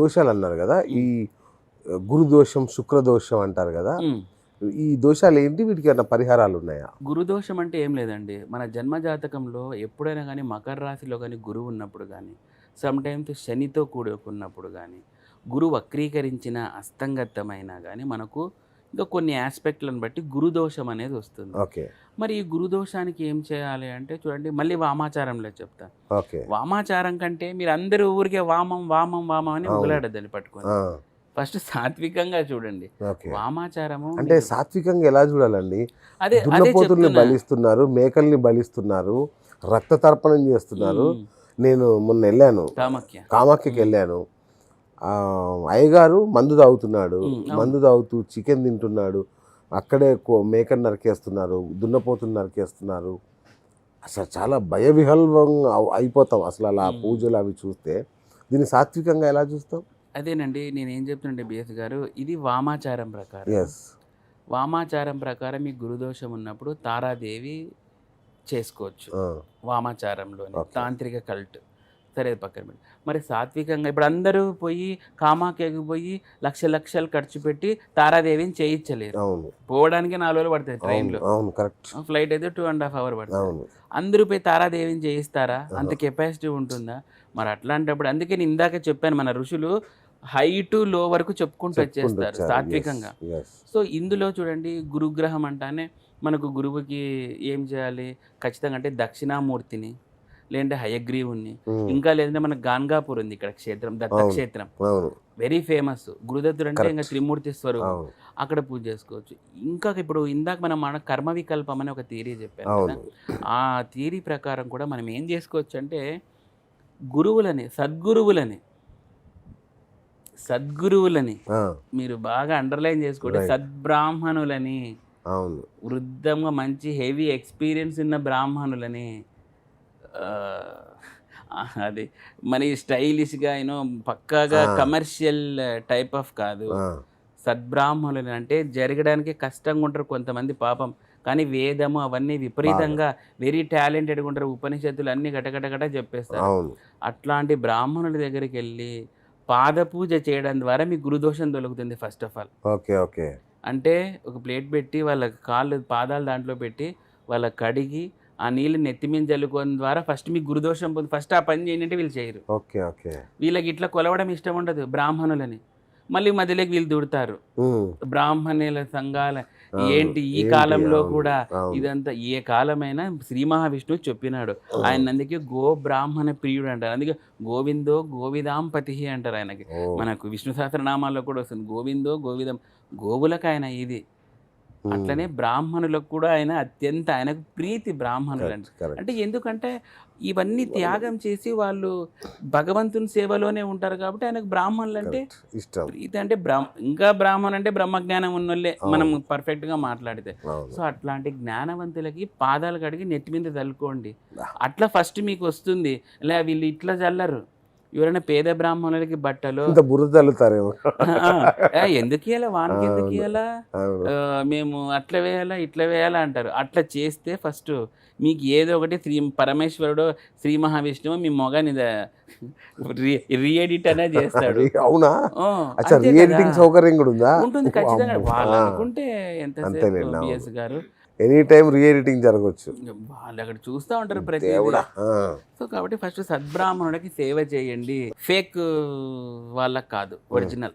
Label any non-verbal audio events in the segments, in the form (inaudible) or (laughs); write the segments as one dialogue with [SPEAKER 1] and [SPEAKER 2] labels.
[SPEAKER 1] దోషాలు అన్నారు కదా ఈ గురు దోషం శుక్ర దోషం అంటారు కదా. ఈ దోషాలు ఏంటి? వీటికి ఏమైనా పరిహారాలు ఉన్నాయా?
[SPEAKER 2] గురుదోషం అంటే ఏం లేదండి. మన జన్మ జాతకంలో ఎప్పుడైనా కానీ మకర రాశిలో కానీ గురువు ఉన్నప్పుడు కానీ సమ్ టైమ్స్ శనితో కూడుకున్నప్పుడు కానీ గురువు వక్రీకరించిన అస్తంగతమైన కానీ మనకు ఇంకా కొన్ని ఆస్పెక్ట్లను బట్టి గురుదోషం అనేది వస్తుంది.
[SPEAKER 1] ఓకే.
[SPEAKER 2] మరి ఈ గురుదోషానికి ఏం చేయాలి అంటే చూడండి మళ్ళీ వామాచారంలో చెప్తా.
[SPEAKER 1] ఓకే.
[SPEAKER 2] వామాచారం కంటే మీరు అందరూ ఊరికే వామం వామం వామం అని
[SPEAKER 1] అవును.
[SPEAKER 2] మొదలాడద్దని పట్టుకొని. ఫస్ట్ సాత్వికంగా చూడండి. వామాచారము
[SPEAKER 1] అంటే సాత్వికంగా ఎలా చూడాలండి?
[SPEAKER 2] అదే
[SPEAKER 1] దున్నపోతుల్ని. బలిస్తున్నారు మేకల్ని బలిస్తున్నారు రక్త తర్పణం చేస్తున్నారు. నేను మొన్న వెళ్ళాను.
[SPEAKER 2] కామాఖ్య.
[SPEAKER 1] కామాఖ్యకి వెళ్ళాను. అయ్యగారు మందు తాగుతున్నాడు. మందు తాగుతూ చికెన్ తింటున్నాడు అక్కడే కో- మేకను నరికేస్తున్నారు దున్నపోతుని నరికేస్తున్నారు. అసలు చాలా భయ విహల్వం అయిపోతాం. అసలు అలా. పూజలు అవి చూస్తే. దీన్ని సాత్వికంగా ఎలా చూస్తాం?
[SPEAKER 2] అదేనండి నేను ఏం చెప్తుండే బిఎస్ గారు ఇది వామాచారం ప్రకారం.
[SPEAKER 1] ఎస్
[SPEAKER 2] వామాచారం ప్రకారం మీ గురుదోషం ఉన్నప్పుడు తారాదేవి చేసుకోవచ్చు. వామాచారంలోని. తాంత్రిక కల్ట్. సరే పక్కన పెట్టి మరి సాత్వికంగా ఇప్పుడు అందరూ పోయి కామాకేకి పోయి లక్ష లక్షలు ఖర్చు పెట్టి తారాదేవిని చేయించలేరు. పోవడానికి నాలుగు రోజులు పడుతుంది ట్రైన్లో. ఫ్లైట్ అయితే టూ అండ్ హాఫ్ అవర్ పడుతుంది. అందరూ పోయి తారాదేవిని చేయిస్తారా? అంత. కెపాసిటీ ఉంటుందా? మరి అట్లాంటప్పుడు అందుకే నేను ఇందాక చెప్పాను మన ఋషులు హై టు లో వరకు చెప్పుకుంటూ వచ్చేస్తారు సాత్వికంగా. సో ఇందులో చూడండి గురుగ్రహం అంటానే మనకు గురువుకి ఏం చేయాలి? ఖచ్చితంగా అంటే దక్షిణామూర్తిని లేదంటే హయగ్రీవుని ఇంకా లేదంటే మన గాన్గాపూర్ ఉంది ఇక్కడ క్షేత్రం దత్త
[SPEAKER 1] అవును.
[SPEAKER 2] క్షేత్రం
[SPEAKER 1] అవును.
[SPEAKER 2] వెరీ ఫేమస్ గురుదత్తుడు అంటే. ఇంకా త్రిమూర్తి స్వరూపం. అక్కడ పూజ చేసుకోవచ్చు. ఇంకా ఇప్పుడు ఇందాక మనం మన కర్మ వికల్పం అని ఒక థియరీ చెప్పాను కదా. ఆ థియరీ ప్రకారం కూడా మనం ఏం చేసుకోవచ్చు అంటే గురువులని సద్గురువులని సద్గురువులని మీరు బాగా అండర్లైన్ చేసుకోండి. సద్బ్రాహ్మణులని వృద్ధంగా మంచి హెవీ ఎక్స్పీరియన్స్ ఉన్న బ్రాహ్మణులని అది మరి స్టైలిష్గా యూనో పక్కాగా. కమర్షియల్ టైప్ ఆఫ్ కాదు. సద్బ్రాహ్మణులు అంటే జరగడానికి కష్టంగా ఉంటారు కొంతమంది పాపం. కానీ వేదము అవన్నీ విపరీతంగా వెరీ టాలెంటెడ్గా ఉంటారు. ఉపనిషత్తులు అన్ని గటగటగట చెప్పేస్తారు. అట్లాంటి బ్రాహ్మణుల దగ్గరికి వెళ్ళి పాదపూజ చేయడం ద్వారా మీ గురుదోషం దొరుకుతుంది first of all.
[SPEAKER 1] Okay okay.
[SPEAKER 2] అంటే ఒక ప్లేట్ పెట్టి వాళ్ళ కాళ్ళు పాదాలు దాంట్లో పెట్టి వాళ్ళ కడిగి ఆ నీళ్ళు నెత్తి మీద జల్లుకోవడం ద్వారా ఫస్ట్ మీకు గురుదోషం పొంది ఫస్ట్ ఆ పని చేయండి అంటే వీళ్ళు చేయరు.
[SPEAKER 1] Okay okay.
[SPEAKER 2] వీళ్ళకి ఇట్లా కొలవడం ఇష్టం ఉండదు బ్రాహ్మణులని. మళ్ళీ మధ్యలోకి వీళ్ళు దుడతారు. బ్రాహ్మణుల సంఘాల. ఏంటి ఈ? కాలంలో కూడా. ఇదంతా ఏ కాలమైనా శ్రీ మహావిష్ణువు చెప్పినాడు. ఆయన అందుకే గో బ్రాహ్మణ ప్రియుడు అంటారు. అందుకే గోవిందో గోవిదాంపతి అంటారు ఆయనకి. మనకు విష్ణు సహస్రనామాల్లో కూడా వస్తుంది. గోవిందో గోవిదం గోవులకు ఆయన ఇది. అట్లనే బ్రాహ్మణులకు కూడా ఆయన అత్యంత ఆయనకు ప్రీతి బ్రాహ్మణులు అంటే. ఎందుకంటే ఇవన్నీ త్యాగం చేసి వాళ్ళు భగవంతుని సేవలోనే ఉంటారు కాబట్టి ఆయనకు బ్రాహ్మణులు అంటే ప్రీతి అంటే బ్రహ్మ ఇంకా బ్రాహ్మణ్ అంటే బ్రహ్మజ్ఞానం ఉన్నోళ్ళే. మనం perfect గా మాట్లాడితే సో అట్లాంటి జ్ఞానవంతులకి పాదాలు కడిగి నెత్తి మీద చల్లుకోండి. అట్లా ఫస్ట్ మీకు వస్తుంది. లే వీళ్ళు ఇట్లా చల్లరు ఎవరైనా పేద బ్రాహ్మణులకి బట్టలు?
[SPEAKER 1] ఇంత బురద చల్లుతారేమో (laughs)
[SPEAKER 2] "ఏ, ఎందుకు ఇవ్వాలా వానికి ఎందుకు. ఇవ్వాలా మేము అట్లా వేయాలా ఇట్లా వేయాలా అంటారు. అట్లా చేస్తే ఫస్ట్ మీకు ఏదో ఒకటి శ్రీ పరమేశ్వరుడు శ్రీ మహావిష్ణువు మీ మొగని రీఎడిట్ అనే చేస్తాడు. (laughs)
[SPEAKER 1] అవునా. సౌకర్యం కూడా ఉందా?
[SPEAKER 2] ఉంటుంది ఖచ్చితంగా. వాళ్ళు అనుకుంటే. బిఎస్ గారు
[SPEAKER 1] ఎనీ టైం రీ ఎడిటింగ్ జరగవచ్చు
[SPEAKER 2] వాళ్ళు అక్కడ చూస్తూ ఉంటారు ప్రతి సో కాబట్టి ఫస్ట్ సద్బ్రాహ్మణుడికి సేవ చేయండి. ఫేక్ వాళ్ళకి కాదు original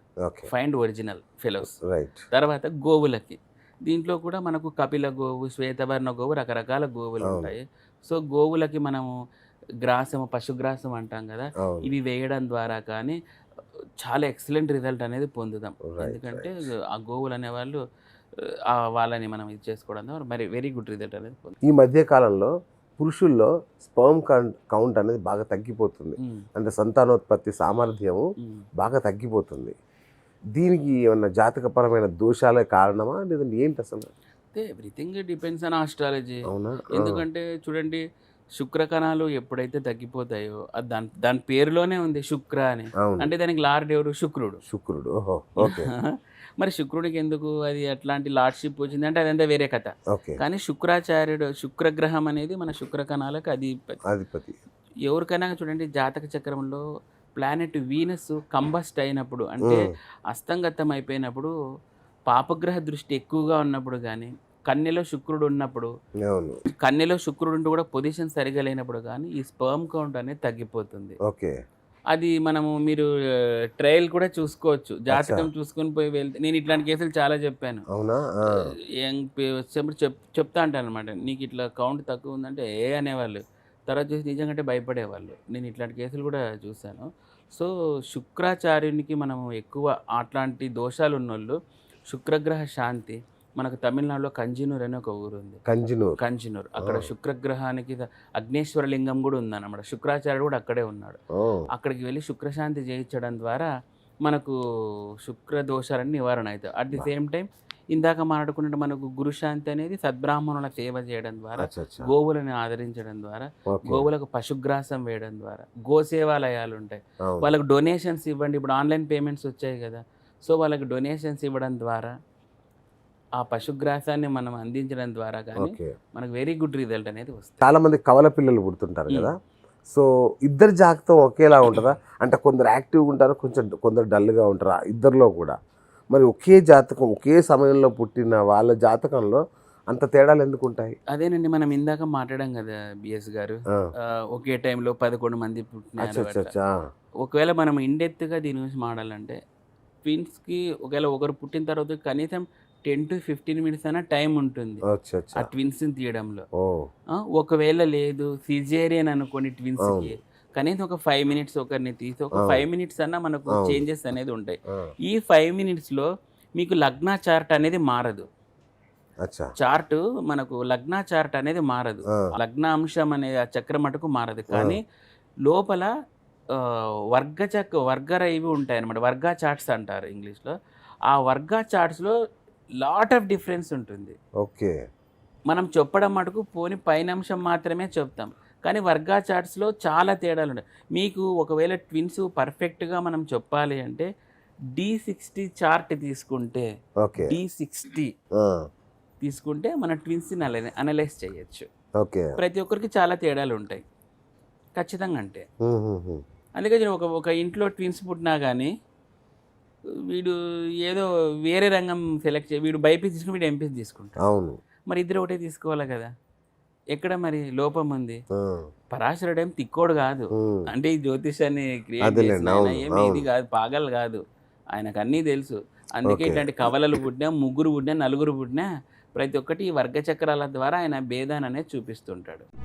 [SPEAKER 2] find original fellows
[SPEAKER 1] right
[SPEAKER 2] తర్వాత గోవులకి. దీంట్లో కూడా మనకు కపిల గోవు శ్వేతవర్ణ గోవు రకరకాల గోవులు. ఉంటాయి. సో గోవులకి మనము గ్రాసం పశుగ్రాసం అంటాం కదా ఇవి వేయడం ద్వారా కానీ చాలా ఎక్సలెంట్ రిజల్ట్ అనేది పొందుదాం ఎందుకంటే ఆ గోవులు అనేవాళ్ళు వాళ్ళని మనం ఇది చేసుకోవడం మరి వెరీ గుడ్ రిజల్ట్ అనేది
[SPEAKER 1] ఈ మధ్య కాలంలో పురుషుల్లో స్పర్మ్ కౌంట్ అనేది బాగా తగ్గిపోతుంది.
[SPEAKER 2] ఉమ్,
[SPEAKER 1] అంటే సంతానోత్పత్తి సామర్థ్యము
[SPEAKER 2] ఉమ్.
[SPEAKER 1] బాగా తగ్గిపోతుంది. దీనికి ఏమన్నా జాతకపరమైన దోషాలే కారణమా? లేదంటే ఏంటి అసలు?
[SPEAKER 2] ఎవ్రీథింగ్ డిపెండ్స్ ఆన్ ఆస్ట్రాలజీ
[SPEAKER 1] అవునా?
[SPEAKER 2] ఎందుకంటే చూడండి శుక్ర కణాలు ఎప్పుడైతే తగ్గిపోతాయో అది దాని దాని పేరులోనే ఉంది శుక్ర అని. అంటే దానికి లార్డ్ ఎవరు? శుక్రుడు.
[SPEAKER 1] శుక్రుడు. ఓకే. (laughs)
[SPEAKER 2] మరి శుక్రుడికి ఎందుకు అది అట్లాంటి లార్డ్షిప్ వచ్చింది? అంటే అదంతా వేరే కథ. కానీ శుక్రాచార్యుడు శుక్రగ్రహం అనేది మన శుక్ర కణాలకు అది
[SPEAKER 1] అధిపతి.
[SPEAKER 2] ఎవరికైనా చూడండి జాతక చక్రంలో ప్లానెట్ వీనస్ కంబస్ట్ అయినప్పుడు అంటే అస్తంగతం అయిపోయినప్పుడు పాపగ్రహ దృష్టి ఎక్కువగా ఉన్నప్పుడు కానీ కన్యలో శుక్రుడు ఉన్నప్పుడు కన్యలో శుక్రుడు ఉంటూ కూడా పొజిషన్ సరిగా లేనప్పుడు కానీ ఈ స్పర్మ్ కౌంట్ అనేది తగ్గిపోతుంది.
[SPEAKER 1] ఓకే.
[SPEAKER 2] అది మనము మీరు ట్రయల్ కూడా చూసుకోవచ్చు. జాతకం చూసుకొని పోయి వెళ్తే నేను ఇట్లాంటి కేసులు చాలా చెప్పాను.
[SPEAKER 1] అవునా?
[SPEAKER 2] యంగ్ వచ్చినప్పుడు చెప్ చెప్తా అంటాను అనమాట నీకు ఇట్లా కౌంట్ తక్కువ ఉందంటే ఏ అనేవాళ్ళు? తర్వాత చూసి నిజంగా భయపడేవాళ్ళు. నేను ఇట్లాంటి కేసులు కూడా చూశాను. సో శుక్రాచార్యునికి మనం ఎక్కువ అట్లాంటి దోషాలు ఉన్నోళ్ళు శుక్రగ్రహ శాంతి మనకు తమిళనాడులో కంజినూర్ అనే ఒక ఊరు ఉంది.
[SPEAKER 1] కంజినూర్.
[SPEAKER 2] కంజినూర్. అక్కడ. శుక్రగ్రహానికి అగ్నేశ్వర లింగం కూడా ఉందన్నమాట. శుక్రాచార్యుడు కూడా అక్కడే ఉన్నాడు. అక్కడికి వెళ్ళి శుక్రశాంతి చేయించడం ద్వారా మనకు శుక్ర దోషాలన్నీ నివారణ అవుతాయి. అట్ ది సేమ్ టైం ఇందాక మాట్లాడుకున్నట్టు మనకు గురుశాంతి అనేది సద్బ్రాహ్మణుల సేవ చేయడం ద్వారా గోవులను ఆదరించడం ద్వారా గోవులకు పశుగ్రాసం వేయడం ద్వారా గోసేవాలయాలు ఉంటాయి.
[SPEAKER 1] అవును.
[SPEAKER 2] వాళ్ళకి డొనేషన్స్ ఇవ్వండి. ఇప్పుడు ఆన్లైన్ పేమెంట్స్ వచ్చాయి కదా. సో వాళ్ళకి డొనేషన్స్ ఇవ్వడం ద్వారా ఆ పశుగ్రాసాన్ని మనం అందించడం ద్వారా కానీ మనకు వెరీ గుడ్ రిజల్ట్ అనేది వస్తుంది
[SPEAKER 1] చాలా మంది కవల పిల్లలు పుడుతుంటారు కదా. సో ఇద్దరి జాతకం ఒకేలా ఉంటుందా? అంటే కొందరు యాక్టివ్గా ఉంటారు కొంచెం కొందరు డల్గా ఉంటారు ఇద్దరిలో కూడా. మరి ఒకే జాతకం ఒకే సమయంలో పుట్టిన వాళ్ళ జాతకంలో అంత తేడాలు ఎందుకు ఉంటాయి?
[SPEAKER 2] అదేనండి మనం ఇందాక మాట్లాడాం కదా బిఎస్ గారు. ఒకే టైంలో పదకొండు మంది.
[SPEAKER 1] అచ్చా
[SPEAKER 2] ఒకవేళ మనం ఇండెప్త్గా దీని గురించి మాట్లాడాలంటే ట్విన్స్కి ఒకవేళ ఒకరు పుట్టిన తర్వాత కనీసం టెన్ టు ఫిఫ్టీన్ మినిట్స్ అయినా టైం ఉంటుంది. ఆ
[SPEAKER 1] అచ్చా.
[SPEAKER 2] ట్విన్స్ని తీయడంలో. ఒకవేళ లేదు సిజేరియన్ అనుకోని ట్విన్స్కి కనీసం ఒక ఫైవ్ మినిట్స్ ఒకరిని తీసి ఒక. ఫైవ్ మినిట్స్ అన్నా మనకు. చేంజెస్ అనేది ఉంటాయి. ఈ ఫైవ్ మినిట్స్లో మీకు లగ్న చార్ట్ అనేది మారదు. చార్ట్ మనకు లగ్న చార్ట్ అనేది మారదు. లగ్న అంశం అనే ఆ చక్రం మటుకు మారదు. కానీ లోపల వర్గ చక్ వర్గర ఇవి ఉంటాయి అనమాట వర్గా చార్ట్స్ అంటారు ఇంగ్లీష్లో. ఆ వర్గా చార్ట్స్లో లాట్ ఆఫ్ డిఫరెన్స్ ఉంటుంది.
[SPEAKER 1] ఓకే.
[SPEAKER 2] మనం చెప్పడం మటుకు పోని పైన అంశం మాత్రమే చెప్తాం. కానీ వర్గా చార్ట్స్లో చాలా తేడాలు ఉంటాయి మీకు ఒకవేళ ట్విన్స్ పర్ఫెక్ట్గా మనం చెప్పాలి అంటే డి సిక్స్టీ చార్ట్ తీసుకుంటే డి సిక్స్టీ తీసుకుంటే మన ట్విన్స్ని అనలైజ్ చేయొచ్చు.
[SPEAKER 1] ఓకే.
[SPEAKER 2] ప్రతి ఒక్కరికి చాలా తేడాలు ఉంటాయి. ఖచ్చితంగా అంటే. అందుకే ఒక ఒక ఇంట్లో ట్విన్స్ పుట్టినా కానీ వీడు ఏదో వేరే రంగం సెలెక్ట్ చే వీడు బైపీసీ తీసుకుని వీడు ఎంపీసీ తీసుకుంటాడు.
[SPEAKER 1] అవును.
[SPEAKER 2] మరి ఇద్దరు ఒకటే తీసుకోవాలి కదా? ఎక్కడ మరి లోపం ఉంది? పరాశరుడు ఏం తిక్కోడు కాదు. అంటే ఈ జ్యోతిషాన్ని క్రియేట్ చేసిన ఏమి ఇది. కాదు పాగలు కాదు. ఆయనకు అన్నీ తెలుసు. అందుకే. ఇట్లాంటి కవలలు పుట్టినా ముగ్గురు పుట్టినా నలుగురు పుట్టినా ప్రతి ఒక్కటి ఈ వర్గ చక్రాల ద్వారా ఆయన భేదాన్ని అనేది చూపిస్తుంటాడు.